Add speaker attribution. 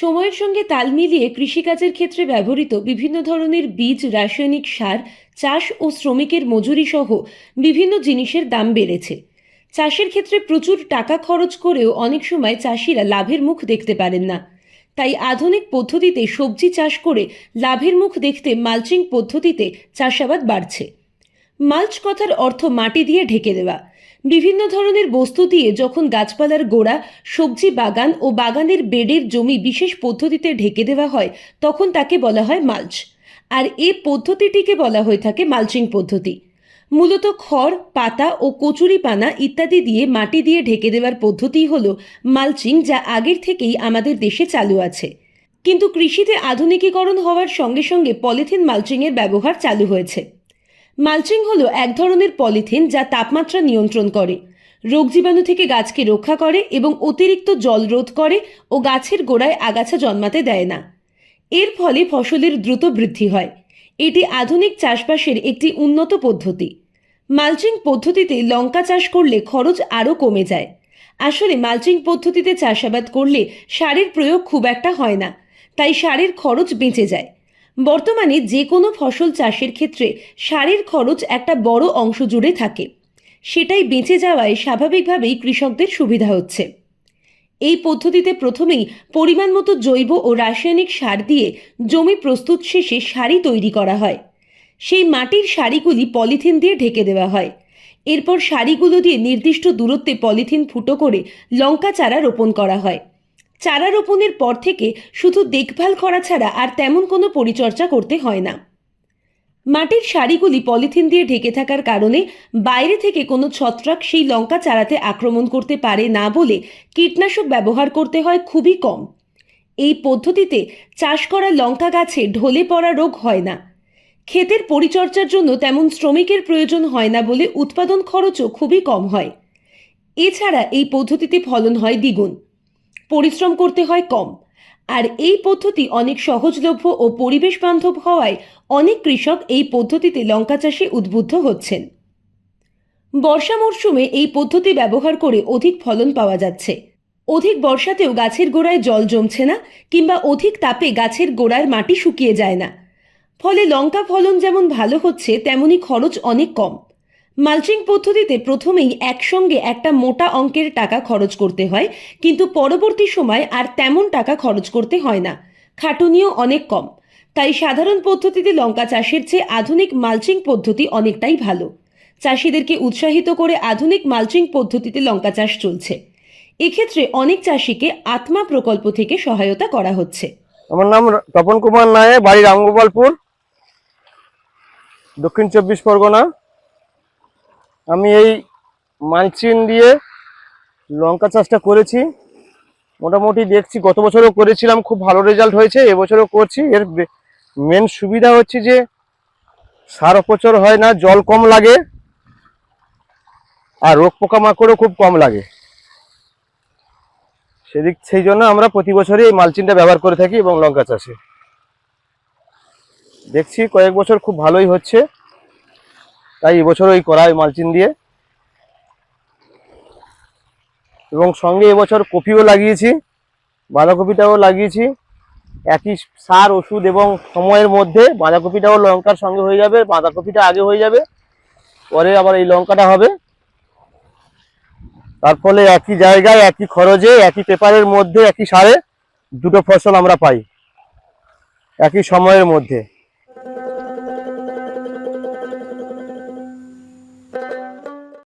Speaker 1: সময়ের সঙ্গে তাল মিলিয়ে কৃষিকাজের ক্ষেত্রে ব্যবহৃত বিভিন্ন ধরনের বীজ, রাসায়নিক সার, চাষ ও শ্রমিকের মজুরি সহ বিভিন্ন জিনিসের দাম বেড়েছে। চাষের ক্ষেত্রে প্রচুর টাকা খরচ করেও অনেক সময় চাষিরা লাভের মুখ দেখতে পারেন না। তাই আধুনিক পদ্ধতিতে সবজি চাষ করে লাভের মুখ দেখতে মালচিং পদ্ধতিতে চাষাবাদ বাড়ছে। মালচ কথার অর্থ মাটি দিয়ে ঢেকে দেওয়া। বিভিন্ন ধরনের বস্তু দিয়ে যখন গাছপালার গোড়া, সবজি বাগান ও বাগানের বেডের জমি বিশেষ পদ্ধতিতে ঢেকে দেওয়া হয়, তখন তাকে বলা হয় মালচ। আর এ পদ্ধতিটিকে বলা হয়ে থাকে মালচিং পদ্ধতি। মূলত খড়, পাতা ও কচুরি পানা ইত্যাদি দিয়ে মাটি দিয়ে ঢেকে দেওয়ার পদ্ধতি হলো মালচিং, যা আগের থেকেই আমাদের দেশে চালু আছে। কিন্তু কৃষিতে আধুনিকীকরণ হওয়ার সঙ্গে সঙ্গে পলিথিন মালচিংয়ের ব্যবহার চালু হয়েছে। মালচিং হলো এক ধরনের পলিথিন যা তাপমাত্রা নিয়ন্ত্রণ করে, রোগ জীবাণু থেকে গাছকে রক্ষা করে এবং অতিরিক্ত জল রোধ করে ও গাছের গোড়ায় আগাছা জন্মাতে দেয় না। এর ফলে ফসলের দ্রুত বৃদ্ধি হয়। এটি আধুনিক চাষবাসের একটি উন্নত পদ্ধতি। মালচিং পদ্ধতিতে লঙ্কা চাষ করলে খরচ আরও কমে যায়। আসলে মালচিং পদ্ধতিতে চাষাবাদ করলে সারের প্রয়োগ খুব একটা হয় না, তাই সারের খরচ বেঁচে যায়। বর্তমানে যে কোনো ফসল চাষের ক্ষেত্রে সারের খরচ একটা বড় অংশ জুড়ে থাকে। সেটাই বেঁচে যাওয়ায় স্বাভাবিকভাবেই কৃষকদের সুবিধা হচ্ছে। এই পদ্ধতিতে প্রথমেই পরিমাণ মতো জৈব ও রাসায়নিক সার দিয়ে জমি প্রস্তুত শেষে সারি তৈরি করা হয়। সেই মাটির সারিগুলি পলিথিন দিয়ে ঢেকে দেওয়া হয়। এরপর সারিগুলো দিয়ে নির্দিষ্ট দূরত্বে পলিথিন ফুটো করে লঙ্কা চারা রোপণ করা হয়। চারা রোপণের পর থেকে শুধু দেখভাল করা ছাড়া আর তেমন কোনো পরিচর্যা করতে হয় না। মাটির সারিগুলি পলিথিন দিয়ে ঢেকে থাকার কারণে বাইরে থেকে কোনো ছত্রাক সেই লঙ্কা চারাতে আক্রমণ করতে পারে না বলে কীটনাশক ব্যবহার করতে হয় খুবই কম। এই পদ্ধতিতে চাষ করা লঙ্কা গাছে ঢলে পড়া রোগ হয় না। ক্ষেতের পরিচর্যার জন্য তেমন শ্রমিকের প্রয়োজন হয় না বলে উৎপাদন খরচও খুবই কম হয়। এছাড়া এই পদ্ধতিতে ফলন হয় দ্বিগুণ। পরিশ্রম করতে হয় কম। আর এই পদ্ধতি অনেক সহজলভ্য ও পরিবেশ বান্ধব হওয়ায় অনেক কৃষক এই পদ্ধতিতে লঙ্কা চাষে উদ্বুদ্ধ হচ্ছেন। বর্ষা মরশুমে এই পদ্ধতি ব্যবহার করে অধিক ফলন পাওয়া যাচ্ছে। অধিক বর্ষাতেও গাছের গোড়ায় জল জমছে না কিংবা অধিক তাপে গাছের গোড়ার মাটি শুকিয়ে যায় না। ফলে লঙ্কা ফলন যেমন ভালো হচ্ছে, তেমনি খরচ অনেক কম। মালচিং পদ্ধতিতে প্রথমেই একসঙ্গে একটা মোটা অঙ্কের টাকা খরচ করতে হয়, কিন্তু পরবর্তী সময় আর তেমন টাকা খরচ করতে হয় না। খাটুনিও অনেক কম। তাই সাধারণ পদ্ধতিতে লঙ্কা চাষের চেয়ে আধুনিক মালচিং পদ্ধতি অনেকটাই ভালো। চাষিদেরকে উৎসাহিত করে আধুনিক মালচিং পদ্ধতিতে লঙ্কা চাষ চলছে। এক্ষেত্রে অনেক চাষিকে আত্মা প্রকল্প থেকে সহায়তা করা হচ্ছে।
Speaker 2: আমার নাম তপন কুমার নায়ে, বাড়ি রামগোপালপুর। দক্ষিণ চব্বিশ পরগনা। আমি এই মালচিন দিয়ে লঙ্কা চাষটা করেছি। মোটামুটি দেখছি, গত বছরও করেছিলাম, খুব ভালো রেজাল্ট হয়েছে, এবছরও করছি। এর মেন সুবিধা হচ্ছে যে সার অপচর হয় না, জল কম লাগে আর রোগ পোকামাকড়ও খুব কম লাগে। সেদিক সেই জন্য আমরা প্রতি বছরই এই মালচিনটা ব্যবহার করে থাকি এবং লঙ্কা চাষে। দেখছি কয়েক বছর খুব ভালোই হচ্ছে। তাই এবছর ওই করা মালচিন দিয়ে। এবং সঙ্গে এবছর কপিও লাগিয়েছি, বাঁধাকপিটাও লাগিয়েছি। একই সার, ওষুধ এবং সময়ের মধ্যে বাঁধাকপিটাও লঙ্কার সঙ্গে হয়ে যাবে, বাঁধাকপিটা আগে হয়ে যাবে, পরে আবার এই লঙ্কাটা হবে। তার ফলে একই জায়গায়, একই খরচে, একই পেপারের মধ্যে, একই সারে দুটো ফসল আমরা পাই, একই সময়ের মধ্যে।